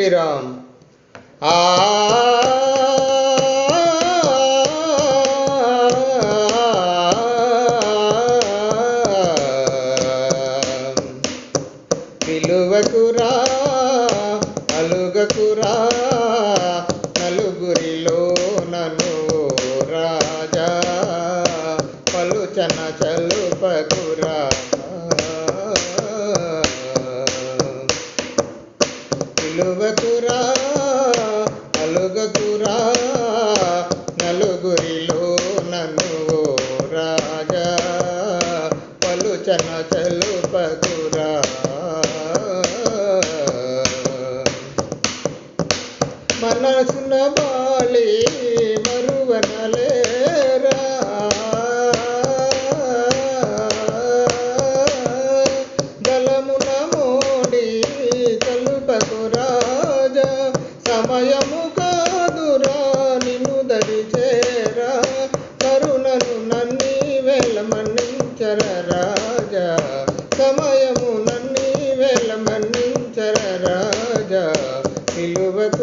శ్రీరామ్. ఆ పిలువకురా అలుగకురా నలుగురిలో నన్ను రాజా. పలుచన చలు పిలువకురా అలుగకురా నలుగురిలో నన్ను రాజా పలుచన చలుపకురా మనసున బాళీ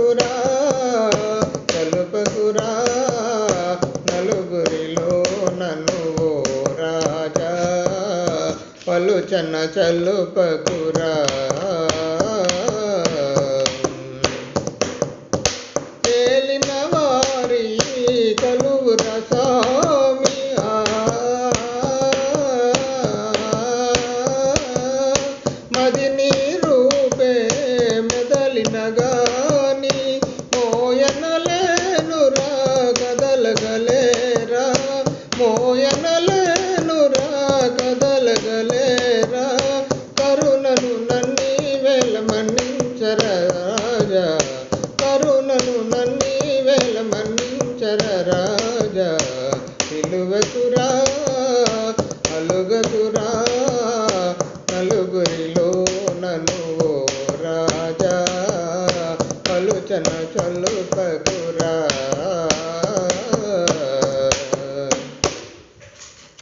పిలువకురా కలుపకురా నలుగురిలో నన్ను ఓ రాజా. పలుచన చల్లుపకురా మోయనలేనురా కదలగలేరా కరుణను నన్ని వేల మన్నించర రాజా. కరుణను నన్ని వేల మన్నించర రాజా. పిలువకురా అలుగకురా నలుగురిలో నన్ను రాజా. పలుచన చల్లుపకురా